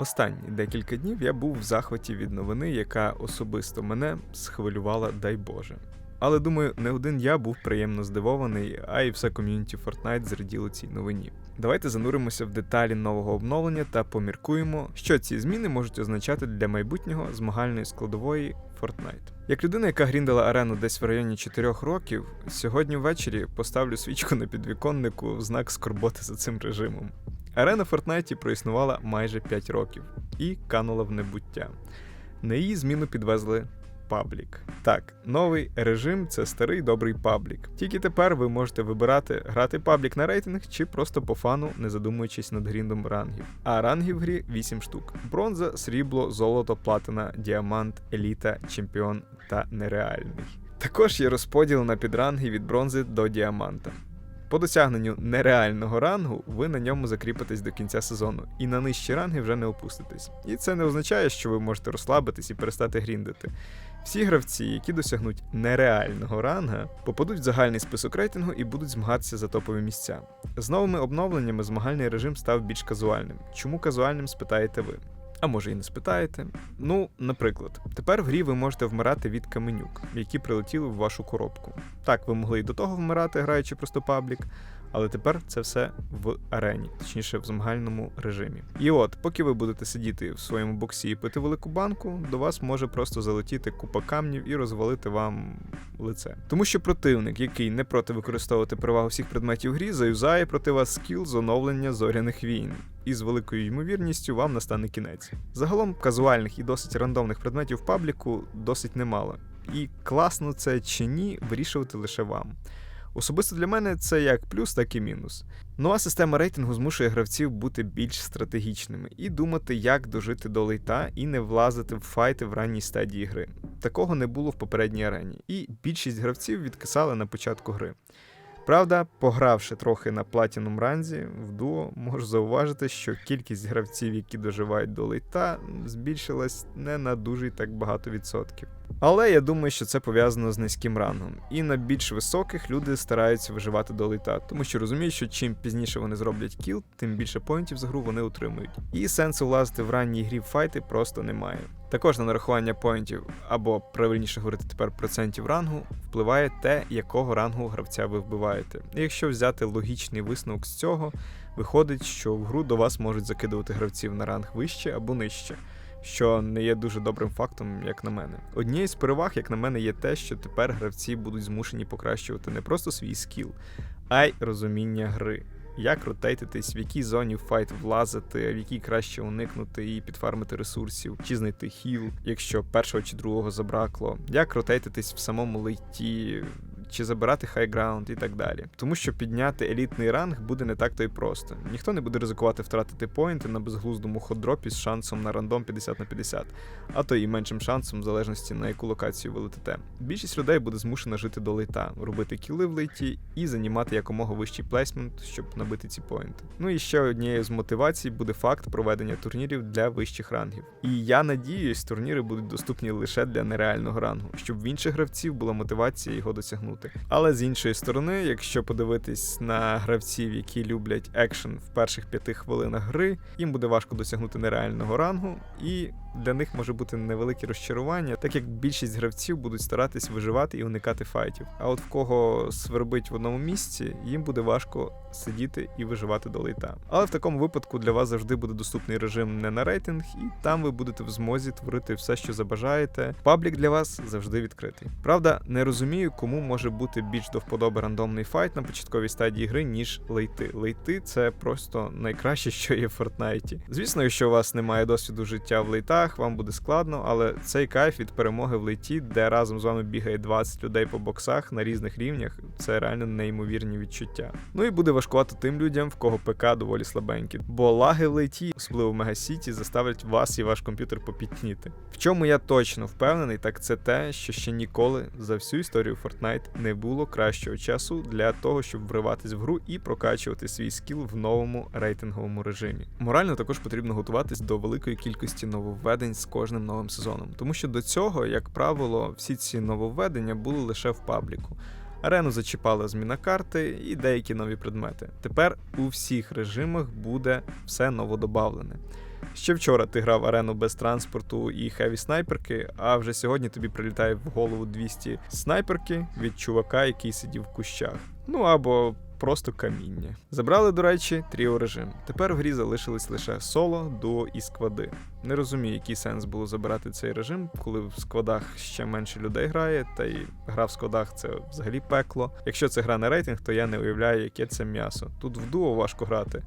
Останні декілька днів я був в захваті від новини, яка особисто мене схвилювала, дай Боже. Але думаю, не один я був приємно здивований, а й все ком'юніті Fortnite зраділо цій новині. Давайте зануримося в деталі нового обновлення та поміркуємо, що ці зміни можуть означати для майбутнього змагальної складової Fortnite. Як людина, яка гріндала арену десь в районі 4 років, сьогодні ввечері поставлю свічку на підвіконнику в знак скорботи за цим режимом. Арена Фортнайті проіснувала майже 5 років і канула в небуття. На її зміну підвезли паблік. Так, новий режим це старий добрий паблік. Тільки тепер ви можете вибирати грати паблік на рейтинг чи просто по фану, не задумуючись над гріндом рангів. А рангів в грі 8 штук: бронза, срібло, золото, платина, діамант, еліта, чемпіон та нереальний. Також є розподіл на підранги від бронзи до діаманта. По досягненню нереального рангу ви на ньому закріпитесь до кінця сезону, і на нижчі ранги вже не опуститесь. І це не означає, що ви можете розслабитись і перестати гріндити. Всі гравці, які досягнуть нереального ранга, попадуть в загальний список рейтингу і будуть змагатися за топові місця. З новими обновленнями змагальний режим став більш казуальним. Чому казуальним спитаєте ви? А може і не спитаєте. Ну, наприклад, тепер в грі ви можете вмирати від каменюк, які прилетіли в вашу коробку. Так, ви могли і до того вмирати, граючи просто паблік, але тепер це все в арені, точніше в змагальному режимі. І от, поки ви будете сидіти в своєму боксі і пити велику банку, до вас може просто залетіти купа камнів і розвалити вам лице. Тому що противник, який не проти використовувати перевагу всіх предметів грі, заюзає проти вас скіл з оновлення зоряних війн. І з великою ймовірністю вам настане кінець. Загалом казуальних і досить рандомних предметів пабліку досить немало. І класно це чи ні, вирішувати лише вам. Особисто для мене це як плюс, так і мінус. Нова система рейтингу змушує гравців бути більш стратегічними і думати, як дожити до лейта і не влазити в файти в ранній стадії гри. Такого не було в попередній арені, і більшість гравців відкисали на початку гри. Правда, погравши трохи на Platinum ранзі, в дуо можу зауважити, що кількість гравців, які доживають до лейта, збільшилась не на дуже й так багато відсотків. Але я думаю, що це пов'язано з низьким рангом, і на більш високих люди стараються виживати до лейта, тому що розуміють, що чим пізніше вони зроблять кіл, тим більше поінтів з гру вони отримують. І сенсу влазити в ранній грі в файти просто немає. Також на нарахування поінтів, або правильніше говорити тепер процентів рангу, впливає те, якого рангу гравця ви вбиваєте. І якщо взяти логічний висновок з цього, виходить, що в гру до вас можуть закидувати гравців на ранг вище або нижче. Що не є дуже добрим фактом, як на мене. Однією з переваг, як на мене, є те, що тепер гравці будуть змушені покращувати не просто свій скіл, а й розуміння гри як ротейтитись, в якій зоні файт влазити, в якій краще уникнути і підфармити ресурсів, чи знайти хіл, якщо першого чи другого забракло, як ротейтитись в самому лейті. Чи забирати хайграунд і так далі. Тому що підняти елітний ранг буде не так то й просто. Ніхто не буде ризикувати втратити поінти на безглуздому ходропі з шансом на рандом 50 на 50, а то і меншим шансом, в залежності на яку локацію ви летите. Більшість людей буде змушена жити до лейта, робити кіли в лейті і занімати якомога вищий плейсмент, щоб набити ці поінти. Ну і ще однією з мотивацій буде факт проведення турнірів для вищих рангів. І я надіюсь, турніри будуть доступні лише для нереального рангу, щоб в інших гравців була мотивація його досягнути. Але з іншої сторони, якщо подивитись на гравців, які люблять екшен в перших п'яти хвилинах гри, їм буде важко досягнути нереального рангу, і для них може бути невелике розчарування, так як більшість гравців будуть старатись виживати і уникати файтів. А от в кого свербить в одному місці, їм буде важко сидіти і виживати до лейта. Але в такому випадку для вас завжди буде доступний режим не на рейтинг, і там ви будете в змозі творити все, що забажаєте. Паблік для вас завжди відкритий. Правда, не розумію, кому може бути більш до вподоби рандомний файт на початковій стадії гри, ніж лейти. Лейти це просто найкраще, що є в Фортнайті. Звісно, якщо у вас немає досвіду життя в лейтах, вам буде складно, але цей кайф від перемоги в лейті, де разом з вами бігає 20 людей по боксах на різних рівнях, це реально неймовірні відчуття. Ну і буде важкувато тим людям, в кого ПК доволі слабенькі, бо лаги в лейті, особливо в Мегасіті, заставлять вас і ваш комп'ютер попітніти. В чому я точно впевнений, так це те, що ще ніколи за всю історію Fortnite не було кращого часу для того, щоб вриватись в гру і прокачувати свій скіл в новому рейтинговому режимі. Морально також потрібно готуватись до великої кількості нововведень з кожним новим сезоном, тому що до цього, як правило, всі ці нововведення були лише в пабліку. Арену зачіпала зміна карти і деякі нові предмети. Тепер у всіх режимах буде все новодобавлене. Ще вчора ти грав арену без транспорту і хеві снайперки, а вже сьогодні тобі прилітає в голову 200 снайперки від чувака, який сидів в кущах. Ну або просто каміння. Забрали, до речі, тріо режим. Тепер в грі залишились лише соло, дуо і сквади. Не розумію, який сенс було забирати цей режим, коли в складах ще менше людей грає, та й гра в складах це взагалі пекло. Якщо це гра на рейтинг, то я не уявляю, яке це м'ясо. Тут в дуо важко грати.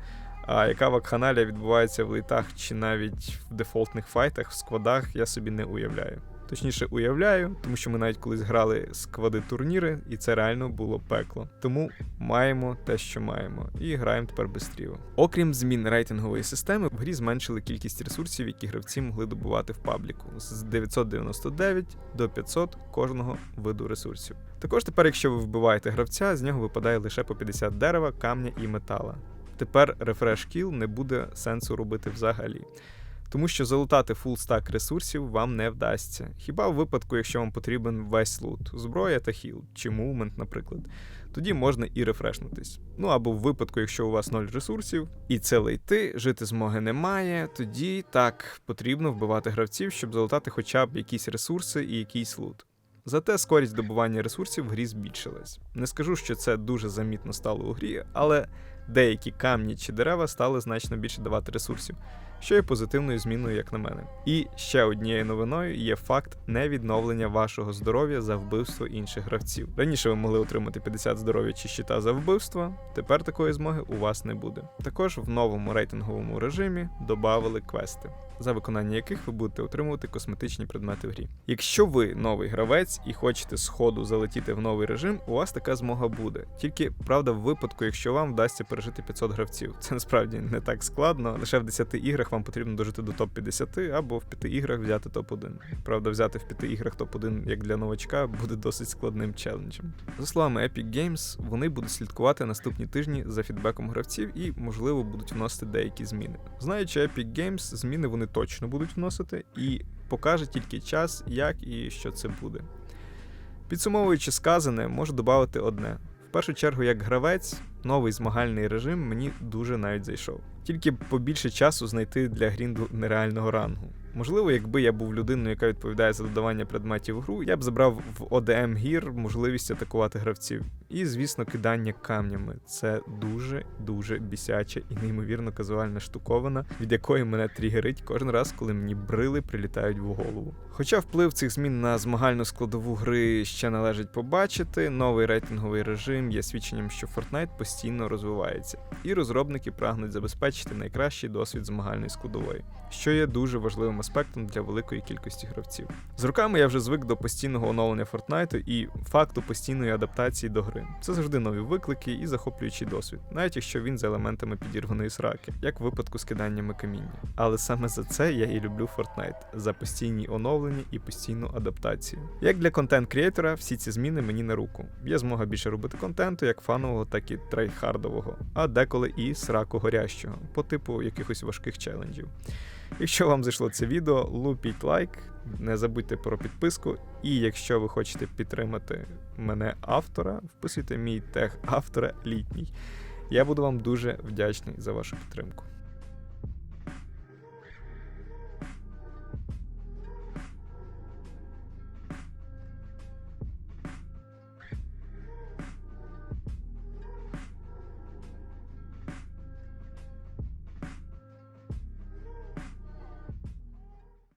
А яка вакханалія відбувається в лейтах чи навіть в дефолтних файтах, в складах, я собі не уявляю. Точніше, уявляю, тому що ми навіть колись грали склади турніри, і це реально було пекло. Тому маємо те, що маємо, і граємо тепер без. Окрім змін рейтингової системи, в грі зменшили кількість ресурсів, які гравці могли добувати в пабліку з 999 до 500 кожного виду ресурсів. Також тепер, якщо ви вбиваєте гравця, з нього випадає лише по 50 дерева, камня і метала. Тепер рефреш кіл не буде сенсу робити взагалі. Тому що залутати фул стак ресурсів вам не вдасться. Хіба в випадку, якщо вам потрібен весь лут, зброя та хіл, чи мувмент, наприклад, тоді можна і рефрешнутись. Ну або в випадку, якщо у вас ноль ресурсів, і це лейти, жити змоги немає, тоді так потрібно вбивати гравців, щоб залутати хоча б якісь ресурси і якийсь лут. Зате скорість добування ресурсів в грі збільшилась. Не скажу, що це дуже замітно стало у грі, але деякі камні чи дерева стали значно більше давати ресурсів, що є позитивною зміною, як на мене. І ще однією новиною є факт невідновлення вашого здоров'я за вбивство інших гравців. Раніше ви могли отримати 50 здоров'я чи щита за вбивство, тепер такої змоги у вас не буде. Також в новому рейтинговому режимі додали квести. За виконання яких ви будете отримувати косметичні предмети в грі. Якщо ви новий гравець і хочете сходу залетіти в новий режим, у вас така змога буде. Тільки правда, в випадку, якщо вам вдасться пережити 500 гравців, це насправді не так складно. Лише в 10 іграх вам потрібно дожити до топ 50 або в 5 іграх взяти топ 1 Правда, взяти в 5 іграх топ 1 як для новачка буде досить складним челенджем. За словами Epic Games, вони будуть слідкувати наступні тижні за фідбеком гравців і, можливо, будуть вносити деякі зміни. Знаючи Epic Games, зміни вони точно будуть вносити і покаже тільки час, як і що це буде. Підсумовуючи сказане, можу додати одне. В першу чергу, як гравець, новий змагальний режим мені дуже навіть зайшов. Тільки побільше часу знайти для грінду нереального рангу. Можливо, якби я був людиною, яка відповідає за додавання предметів в гру, я б забрав в ОДМ гір можливість атакувати гравців. І, звісно, кидання камнями. Це дуже-дуже бісяча і неймовірно казуальна штуковина, від якої мене тригерить кожен раз, коли мені брили прилітають в голову. Хоча вплив цих змін на змагальну складову гри ще належить побачити, новий рейтинговий режим є свідченням, що Fortnite постійно розвивається, і розробники прагнуть забезпечити найкращий досвід змагальної складової, що є дуже важливим аспектом для великої кількості гравців. З роками я вже звик до постійного оновлення Fortnite і факту постійної адаптації до гри. Це завжди нові виклики і захоплюючий досвід, навіть якщо він за елементами підірваної сраки, як в випадку з киданнями каміння. Але саме за це я і люблю Fortnite, за постійні оновлення і постійну адаптацію. Як для контент-крієтора, всі ці зміни мені на руку. Є змога більше робити контенту, як фанового, так і трейхардового, а деколи і сраку горящого, по типу якихось важких челенджів. Якщо вам зайшло це відео, лупіть лайк, не забудьте про підписку. І якщо ви хочете підтримати мене автора, вписуйте мій тег автора літній. Я буду вам дуже вдячний за вашу підтримку.